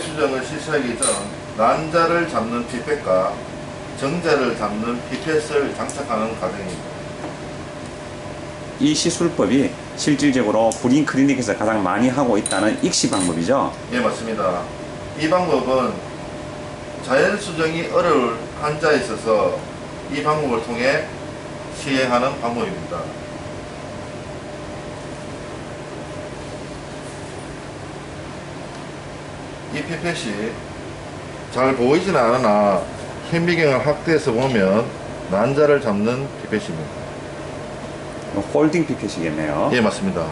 장착하기 전 난자를 잡는 피펫과 정자를 잡는 피펫을 장착하는 과정입니다. 이 시술법이 실질적으로 불인 클리닉에서 가장 많이 하고 있다는 익시 방법이죠. 예, 맞습니다. 이 방법은 자연 수정이 어려울 환자에 있어서 이 방법을 통해 시행하는 방법입니다. 이 피펫이 잘 보이지는 않으나 현미경을 확대해서 보면 난자를 잡는 피펫입니다. 홀딩 피켓이겠네요. 예, 맞습니다.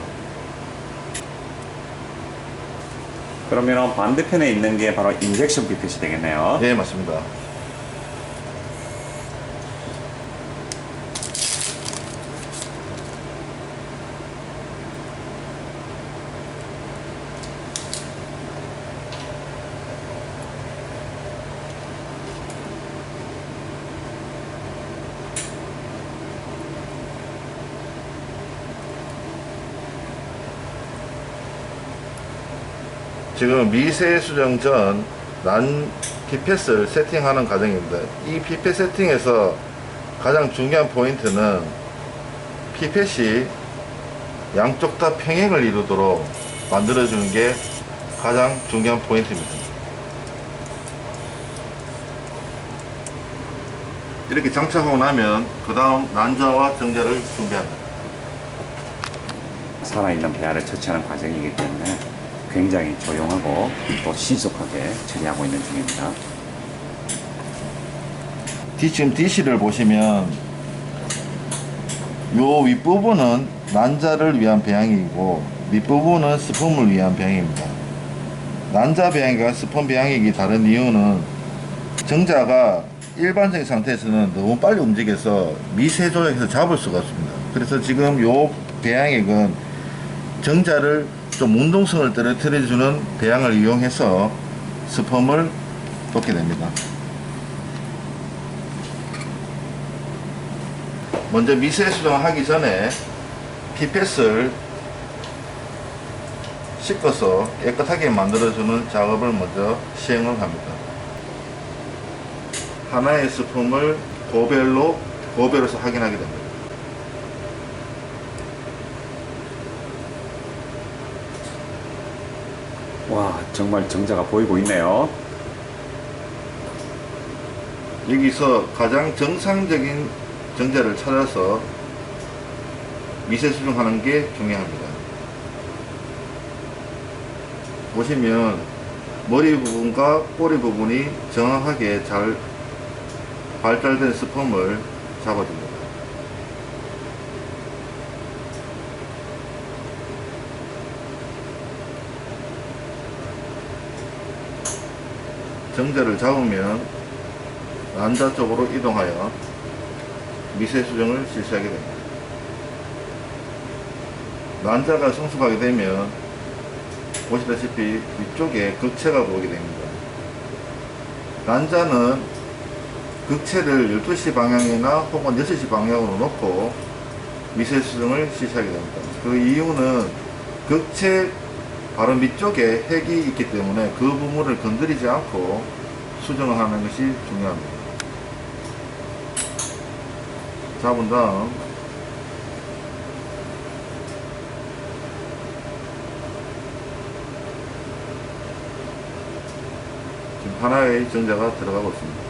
그러면 반대편에 있는 게 바로 인젝션 피켓이 되겠네요. 예, 맞습니다. 지금 미세 수정 전 난 피펫을 세팅하는 과정입니다. 이 피펫 세팅에서 가장 중요한 포인트는 피펫이 양쪽 다 평행을 이루도록 만들어주는 게 가장 중요한 포인트입니다. 이렇게 장착하고 나면 그 다음 난자와 정자를 준비합니다. 살아있는 배아를 처치하는 과정이기 때문에 굉장히 조용하고 또 신속하게 처리하고 있는 중입니다. 뒤, 지금 DC를 보시면 요 윗부분은 난자를 위한 배양이고 밑부분은 스펌을 위한 배양입니다. 난자 배양과 스펌 배양이 다른 이유는 정자가 일반적인 상태에서는 너무 빨리 움직여서 미세 조정해서 잡을 수가 없습니다. 그래서 지금 요 배양액은 정자를 좀 운동성을 떨어뜨려주는 배양을 이용해서 스펌을 돕게 됩니다. 먼저 미세 수정을 하기 전에 피펫을 씻어서 깨끗하게 만들어주는 작업을 먼저 시행을 합니다. 하나의 스품을 고별로 고별해서 확인하게 됩니다. 와, 정말 정자가 보이고 있네요. 여기서 가장 정상적인 정자를 찾아서 미세 수정하는 게 중요합니다. 보시면 머리 부분과 꼬리 부분이 정확하게 잘 발달된 스펌을 잡아줍니다. 정자를 잡으면 난자 쪽으로 이동하여 미세 수정을 실시하게 됩니다. 난자가 성숙하게 되면 보시다시피 위쪽에 극체가 보이게 됩니다. 난자는 극체를 12시 방향이나 혹은 6시 방향으로 놓고 미세 수정을 실시하게 됩니다. 그 이유는 극체 바로 밑쪽에 핵이 있기 때문에 그 부분을 건드리지 않고 수정을 하는 것이 중요합니다. 잡은 다음 지금 하나의 정자가 들어가고 있습니다.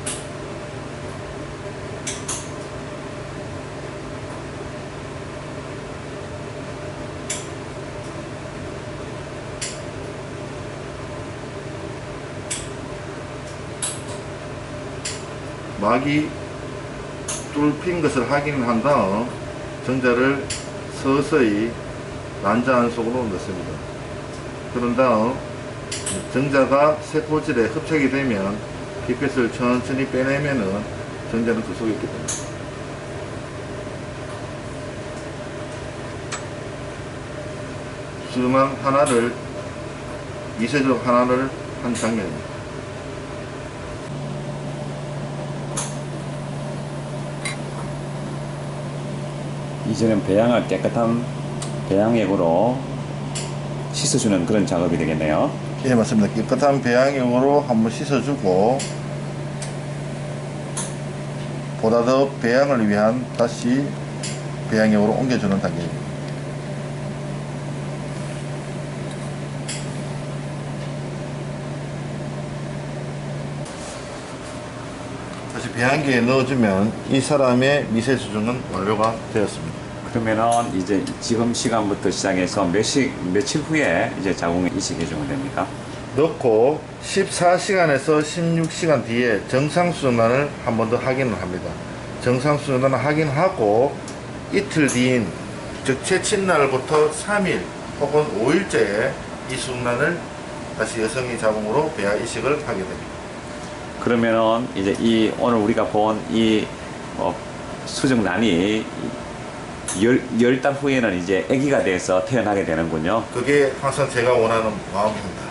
막이 뚫힌 것을 확인한 다음 정자를 서서히 난자 안 속으로 넣습니다. 그런 다음 정자가 세포질에 흡착이 되면 피펫을 천천히 빼내면은 정자는 그 속에 있게 됩니다. 수만 하나를 미세적 하나를 한 장면입니다. 이제는 배양을 깨끗한 배양액으로 씻어주는 그런 작업이 되겠네요. 예, 맞습니다. 깨끗한 배양육으로 한번 씻어주고 보다 더 배양을 위한 다시 배양육으로 옮겨주는 단계입니다. 배양기에 넣어주면 이 사람의 미세 수준은 완료가 되었습니다. 그러면은 이제 지금 시간부터 시작해서 몇 시 며칠 후에 이제 자궁에 이식해 주면 됩니까? 넣고 14시간에서 16시간 뒤에 정상 수준란을 한 번 더 확인을 합니다. 정상 수준란을 확인하고 이틀 뒤인 즉 채친 날부터 3일 혹은 5일째에 이 수준란을 다시 여성의 자궁으로 배아 이식을 하게 됩니다. 그러면은 이제 이 오늘 우리가 본이 어, 수정란이 열, 열달 후에는 이제 아기가 돼서 태어나게 되는군요. 그게 항상 제가 원하는 마음입니다.